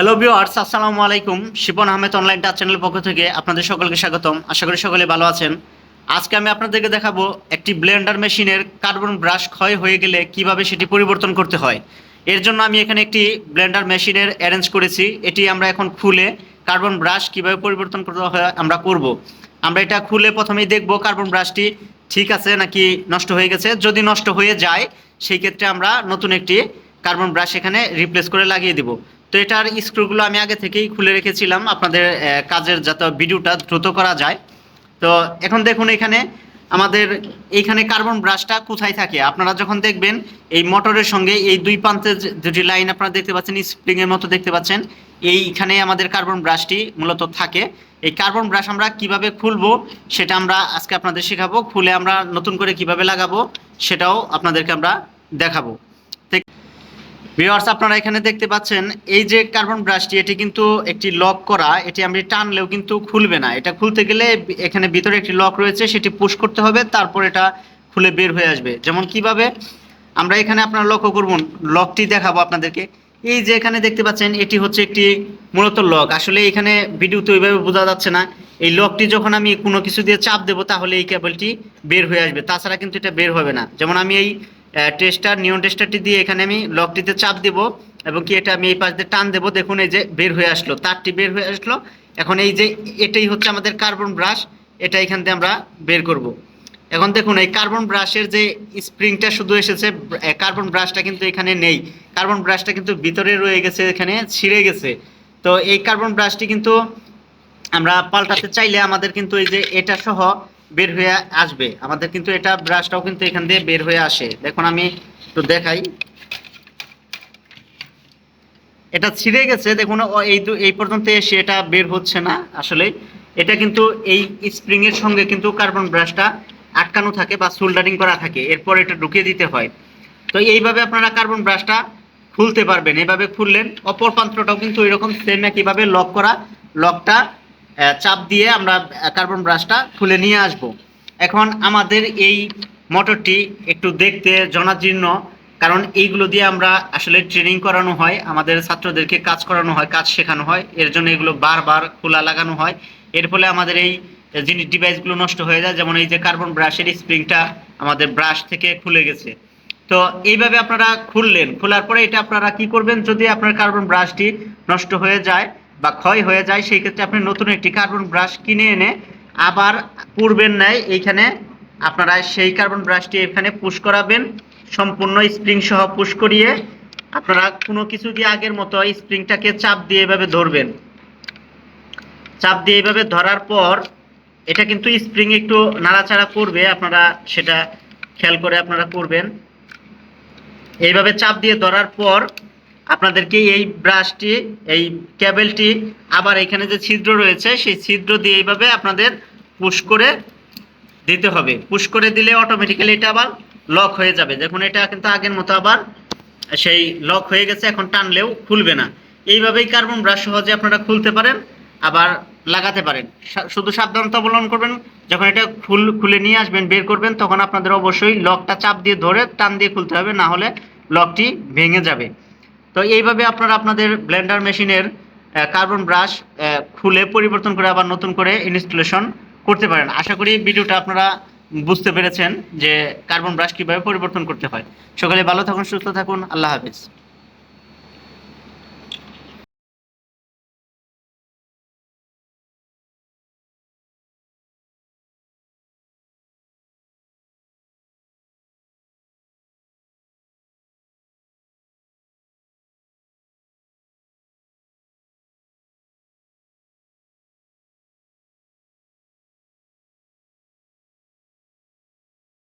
Hello viewers আসসালামু আলাইকুম। Shipon Ahmed online touch channel পক্ষ থেকে আপনাদের সকলকে স্বাগতম। আশা করি সকলে ভালো আছেন। আজকে আমি আপনাদেরকে দেখাবো একটি ব্লেন্ডার মেশিনের কার্বন ব্রাশ ক্ষয় হয়ে গেলে কীভাবে সেটি পরিবর্তন করতে হয়। এর জন্য আমি এখানে একটি ব্লেন্ডার মেশিনের অ্যারেঞ্জ করেছি। এটি আমরা এখন খুলে কার্বন ব্রাশ কীভাবে পরিবর্তন করতে হয় আমরা করব। আমরা এটা খুলে প্রথমেই দেখব কার্বন ব্রাশটি ঠিক আছে নাকি নষ্ট হয়ে গেছে। যদি নষ্ট হয়ে যায়, সেই ক্ষেত্রে আমরা নতুন একটি কার্বন ব্রাশ এখানে রিপ্লেস করে লাগিয়ে দিব। তো এটার স্ক্রুগুলো আমি আগে থেকেই খুলে রেখেছিলাম। আপনাদের কাজের যাতে ভিডিওটা দ্রুত করা যায়। তো এখন দেখুন এখানে আমাদের, এইখানে কার্বন ব্রাশটা কোথায় থাকে? আপনারা যখন দেখবেন, এই মোটরের সঙ্গে এই দুই প্রান্তে দুটি লাইন আপনারা দেখতে পাচ্ছেন স্প্রিং এর মতো দেখতে পাচ্ছেন। এইখানে আমাদের কার্বন ব্রাশটি মূলত থাকে। এই কার্বন ব্রাশ আমরা কীভাবে খুলবো, সেটা আমরা আজকে আপনাদের শেখাবো। খুলে আমরা নতুন করে কীভাবে লাগাবো, সেটাও আপনাদেরকে আমরা দেখাবো। ভিউয়ার্স আপনারা এখানে দেখতে পাচ্ছেন, এই যে কার্বন ব্রাশটি এটি কিন্তু একটি লক করা, এটি আমি টানলেও কিন্তু খুলবে না। এটা খুলতে গেলে এখানে ভিতরে একটি লক রয়েছে, সেটি পুশ করতে হবে, তারপর এটা খুলে বের হয়ে আসবে। যেমন কীভাবে? আমরা এখানে আপনারা লক্ষ্য করুন লকটি দেখাবো আপনাদেরকে। এই যে এখানে দেখতে পাচ্ছেন, এটি হচ্ছে একটি মূলত লক আসলে এখানে ভিডিওতে ওইভাবে বোঝা যাচ্ছে না। এই লকটি যখন আমি কোনো কিছু দিয়ে চাপ দেবো, তাহলে এই কেবলটি বের হয়ে আসবে। তাছাড়া কিন্তু এটা বের হবে না। যেমন আমি এই টেস্টার নিয়ন টেস্টারটি দিয়ে এখানে আমি লকটিতে চাপ দেব এবং কি এটা আমি এই পাশ দিয়ে টান দেবো। দেখুন এই যে বের হয়ে আসলো, তারটি বের হয়ে আসলো। এখন এই যে এটাই হচ্ছে আমাদের কার্বন ব্রাশ এটা এখান থেকে আমরা বের করব। এখন দেখুন এই কার্বন ব্রাশের যে স্প্রিংটা শুধু এসেছে কার্বন ব্রাশটা কিন্তু এখানে নেই। কার্বন ব্রাশটা কিন্তু ভিতরে রয়ে গেছে, এখানে ছিঁড়ে গেছে। তো এই কার্বন ব্রাশটি কিন্তু আমরা পাল্টাতে চাইলে আমাদের কিন্তু এই যে এটা সহ বের হয়ে আসবে। আমাদের কিন্তু এটা ব্রাশটাও কিন্তু এখান দিয়ে বের হয়ে আসে। দেখুন আমি একটু দেখাই। এটা ছিঁড়ে গেছে, দেখুন এই এই পর্যন্ত এসে এটা বের হচ্ছে না আসলে। এটা কিন্তু এই স্প্রিং এর সঙ্গে কিন্তু কার্বন ব্রাশটা আটকানো থাকে বা সোল্ডারিং করা থাকে, এরপর এটা ঢুকিয়ে দিতে হয়। তো এইভাবে আপনারা কার্বন ব্রাশটা খুলতে পারবেন। এভাবে খুললেন, অপর পাত্রটাও কিন্তু এরকম সেম একইভাবে লক করা লকটা চাপ দিয়ে আমরা কার্বন ব্রাশটা খুলে নিয়ে আসব। এখন আমাদের এই মোটরটি একটু দেখতে জনাজীর্ণ, কারণ এইগুলো দিয়ে আমরা আসলে ট্রেনিং করানো হয়, আমাদের ছাত্রদেরকে কাজ করানো হয়, কাজ শেখানো হয়, এর জন্য এগুলো বারবার খোলা লাগানো হয়। এর ফলে আমাদের এই জিনিস ডিভাইসগুলো নষ্ট হয়ে যায়, যেমন এই যে কার্বন ব্রাশের স্প্রিংটা আমাদের ব্রাশ থেকে খুলে গেছে। তো এইভাবে আপনারা খুললেন, খোলার পরে এটা আপনারা কি করবেন? যদি আপনার কার্বন ব্রাশটি নষ্ট হয়ে যায় বা ক্ষয় হয়ে যায়, সেই ক্ষেত্রে আপনি নতুন একটি কার্বন ব্রাশ কিনে এনে আবার পূর্বের ন্যায় এইখানে আপনারা সেই কার্বন ব্রাশটি এখানে পুশ করাবেন, সম্পূর্ণ স্প্রিং সহ পুশ করিয়ে আপনারা কোনো কিছু দিয়ে আগের মতো স্প্রিংটাকে চাপ দিয়ে এভাবে ধরবেন। চাপ দিয়ে এভাবে ধরার পর এটা কিন্তু স্প্রিং একটু নাড়াচাড়া করবে, আপনারা সেটা খেয়াল করে আপনারা করবেন। এইভাবে চাপ দিয়ে ধরার পর আপনাদেরকে এই ব্রাশটি এই কেবেলটি আবার এখানে যে ছিদ্র রয়েছে, সেই ছিদ্র দিয়ে এইভাবে আপনাদের পুশ করে দিতে হবে। পুশ করে দিলে অটোমেটিক্যালি এটা আবার লক হয়ে যাবে। দেখুন, এটা কিন্তু আগের মতো আবার সেই লক হয়ে গেছে, এখন টানলেও খুলবে না। এইভাবেই কার্বন ব্রাশ সহজে আপনারা খুলতে পারেন, আবার লাগাতে পারেন। শুধু সাবধানতা অবলম্বন করবেন, যখন এটা খুল খুলে নিয়ে আসবেন, বের করবেন, তখন আপনাদের অবশ্যই লকটা চাপ দিয়ে ধরে টান দিয়ে খুলতে হবে, না হলে লকটি ভেঙে যাবে। তো এইভাবে আপনারা আপনাদের ব্লেন্ডার মেশিনের কার্বন ব্রাশ খুলে পরিবর্তন করে আবার নতুন করে ইনস্টলেশন করতে পারেন। আশা করি ভিডিওটা আপনারা বুঝতে পেরেছেন যে কার্বন ব্রাশ কীভাবে পরিবর্তন করতে হয়। সকালে ভালো থাকুন, সুস্থ থাকুন, আল্লাহ হাফিজ।